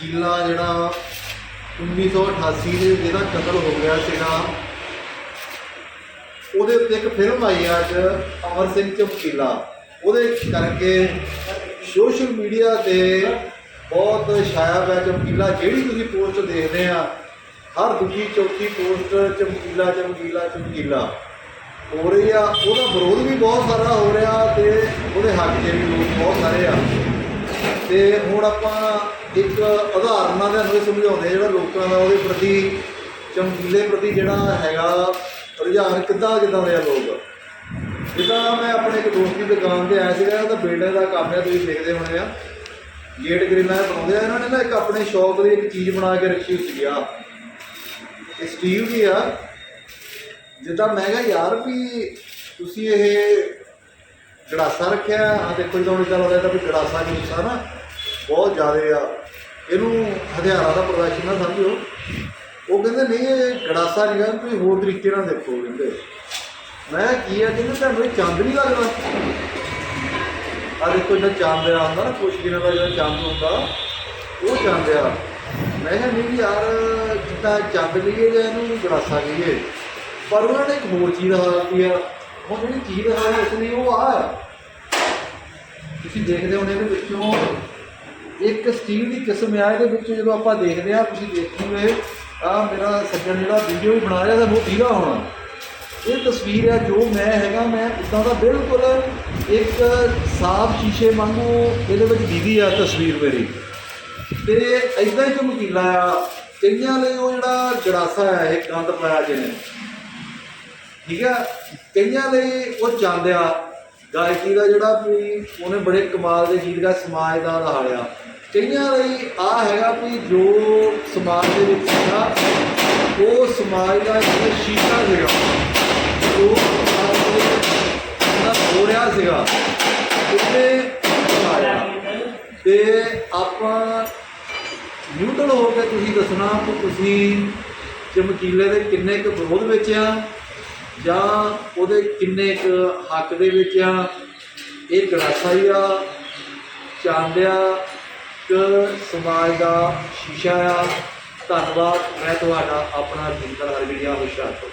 ਚਮਕੀਲਾ ਜਿਹੜਾ 1988 ਦੇ ਜਿਹਦਾ ਕਤਲ ਹੋ ਗਿਆ ਸੀਗਾ। ਉਹਦੇ ਉੱਤੇ ਇੱਕ ਫਿਲਮ ਆਈ ਆ ਅੱਜ, ਅਮਰ ਸਿੰਘ ਚਮਕੀਲਾ। ਉਹਦੇ ਕਰਕੇ ਸੋਸ਼ਲ ਮੀਡੀਆ ਤੇ ਬਹੁਤ ਸ਼ਾਇਬ ਹੈ ਚਮਕੀਲਾ। ਜਿਹੜੀ ਤੁਸੀਂ ਪੋਸਟ ਦੇਖਦੇ ਆ, ਹਰ ਦੂਜੀ ਚੌਥੀ ਪੋਸਟ ਚਮਕੀਲਾ ਚਮਕੀਲਾ ਚਮਕੀਲਾ। ਹੋ ਰਹੀ ਆ, ਉਹਦਾ ਵਿਰੋਧ ਵੀ ਬਹੁਤ ਸਾਰਾ ਹੋ ਰਿਹਾ ਤੇ ਉਹਦੇ ਹੱਕ 'ਚ ਵੀ ਲੋਕ ਬਹੁਤ ਸਾਰੇ ਆ। ਤੇ ਹੁਣ ਆਪਾਂ ਇੱਕ ਉਦਾਹਰਨਾਂ ਦੇ ਨਾਲ ਸਮਝਾਉਂਦੇ ਜਿਹੜਾ ਲੋਕਾਂ ਦਾ ਉਹਦੇ ਪ੍ਰਤੀ, ਚਮਕੀਲੇ ਪ੍ਰਤੀ ਜਿਹੜਾ ਹੈਗਾ ਰੁਝਾਨ ਕਿੱਦਾਂ ਕਿੱਦਾਂ ਦੇ ਆ ਲੋਕ? ਜਿੱਦਾਂ ਮੈਂ ਆਪਣੇ ਇੱਕ ਦੋਸਤ ਦੀ ਦੁਕਾਨ ਤੇ ਆਇਆ ਸੀਗਾ, ਉਹਦਾ ਬੇਟੇ ਦਾ ਕੰਮ ਹੈ ਤੁਸੀਂ ਦੇਖਦੇ ਹੋਣੇ ਆ। ਗੇਟ ਗ੍ਰਿਲਾਂ ਬਣਾਉਂਦੇ ਆ, ਇਹਨਾਂ ਨੇ ਨਾ ਇੱਕ ਆਪਣੇ ਸ਼ੌਪ ਦੀ ਇੱਕ ਚੀਜ਼ ਬਣਾ ਕੇ ਰੱਖੀ ਹੋਈ ਆ ਇਹ ਸਟੀਲ ਦੀ ਆ। ਜਿੱਦਾਂ ਮੈਂ ਕਿਹਾ, ਯਾਰ ਵੀ ਤੁਸੀਂ ਇਹ ਗੜਾਸਾ ਰੱਖਿਆ ਆ ਦੇਖੋ ਜਦੋਂ ਇਦਾਂ ਲੱਗਦਾ ਤਾਂ ਵੀ ਗੜਾਸਾ ਨਹੀਂ ਹੁੰਦਾ ਨਾ ਬਹੁਤ ਜ਼ਿਆਦਾ ਆ। ਇਹਨੂੰ ਹਥਿਆਰਾਂ ਦਾ ਪ੍ਰਦਰਸ਼ਨ ਨਾ ਸਮਝੋ। ਉਹ ਕਹਿੰਦੇ, ਨਹੀਂ, ਇਹ ਗੜਾਸਾ ਨਹੀਂ ਗਾ ਤੁਸੀਂ ਹੋਰ ਤਰੀਕੇ ਨਾਲ ਦੇਖੋ, ਕਹਿੰਦੇ। ਮੈਂ ਕਿਹਾ ਕੀ ਆ, ਕਹਿੰਦੇ, ਤੁਹਾਨੂੰ ਇਹ ਚੰਦ ਨਹੀਂ ਲੱਗਦਾ? ਆ ਦੇਖੋ ਜਿਹੜਾ ਚੰਦ ਆ, ਹੁੰਦਾ ਨਾ, ਕੁਛ ਦਿਨਾਂ ਦਾ ਜਿਹੜਾ ਚੰਦ ਹੁੰਦਾ, ਉਹ ਚੰਦ ਆ। ਮੈਂ ਕਿਹਾ, ਨਹੀਂ ਯਾਰ, ਜਿੱਦਾਂ ਚੰਦ ਲਈਏ ਜਾਂ ਇਹਨੂੰ ਗੜਾਸਾ ਕਹੀਏ ਪਰ ਉਹਨਾਂ ਨੇ ਇੱਕ ਹੋਰ ਚੀਜ਼ ਦਿਖਾਤੀ ਆ। ਉਹ ਜਿਹੜੀ ਚੀਜ਼ ਦਿਖਾਈ ਉਸ ਲਈ ਉਹ ਆ। ਤੁਸੀਂ ਦੇਖਦੇ ਹੋਣੇ ਇਹਦੇ ਵਿੱਚੋਂ ਇੱਕ ਸਟੀਲ ਦੀ ਕਿਸਮ ਆ, ਇਹਦੇ ਵਿੱਚ ਜਦੋਂ ਆਪਾਂ ਦੇਖਦੇ ਆ ਤੁਸੀਂ ਦੇਖੋਗੇ, ਆ ਮੇਰਾ ਸੱਜਣ ਜਿਹੜਾ ਵੀਡੀਓ ਵੀ ਬਣਾ ਰਿਹਾ ਤਾਂ ਉਹ ਪੀਲਾ ਹੋਣਾ। ਇਹ ਤਸਵੀਰ ਹੈ ਜੋ ਮੈਂ ਹੈਗਾ, ਮੈਂ ਉਦਾਂ ਦਾ ਬਿਲਕੁਲ ਇੱਕ ਸਾਫ਼ ਸ਼ੀਸ਼ੇ ਵਾਂਗੂ ਇਹਦੇ ਵਿੱਚ ਦੀਦੀ ਆ ਤਸਵੀਰ ਮੇਰੀ। ਤੇ ਇਦਾਂ ਹੀ ਚਮਕੀਲਾ ਆ, ਕਈਆਂ ਲਈ ਉਹ ਜਿਹੜਾ ਗੜਾਸਾ ਹੈ ਇਹ ਗੰਦ ਪਾਇਆ ਜਿਹਨੇ। ਠੀਕ ਆ? ਕਈਆਂ ਲਈ ਉਹ ਚੰਦ ਆ ਗਾਇਕੀ ਦਾ ਜਿਹੜਾ ਵੀ ਉਹਨੇ ਬੜੇ ਕਮਾਲ ਦੇ ਗੀਤ ਗਾ ਸਮਾਜ ਦਾ ਰਹਾੜਿਆ ਕਈਆਂ ਲਈ ਆ ਹੈਗਾ ਵੀ ਜੋ ਸਮਾਜ ਦੇ ਵਿੱਚ ਸੀਗਾ, ਉਹ ਸਮਾਜ ਦਾ ਇੱਕ ਸ਼ੀਸ਼ਾ ਸੀਗਾ। ਜੋ ਸਮਾਜ ਦਾ ਹੋ ਰਿਹਾ ਸੀਗਾ। ਉਹਨੇ ਤੇ ਆਪਾਂ ਨਿਊਟਰਲ ਹੋ ਕੇ ਤੁਸੀਂ ਦੱਸਣਾ ਕਿ ਤੁਸੀਂ ਚਮਕੀਲੇ ਦੇ ਕਿੰਨੇ ਕੁ ਵਿਰੋਧ ਵਿੱਚ ਆ ਜਾਂ ਉਹਦੇ ਕਿੰਨੇ ਕੁ ਹੱਕ ਦੇ ਵਿੱਚ ਆ, ਇਹ ਗਲਾਸਾ ਹੀ ਆ ਚਾਂਦਿਆ ਕਿ ਸਮਾਜ ਦਾ ਸ਼ੀਸ਼ਾ ਆ। ਧੰਨਵਾਦ, ਮੈਂ ਤੁਹਾਡਾ ਆਪਣਾ ਜਿੰਦਰ ਹਰਗਿਆ ਹੁਸ਼ਿਆਰਪੁਰ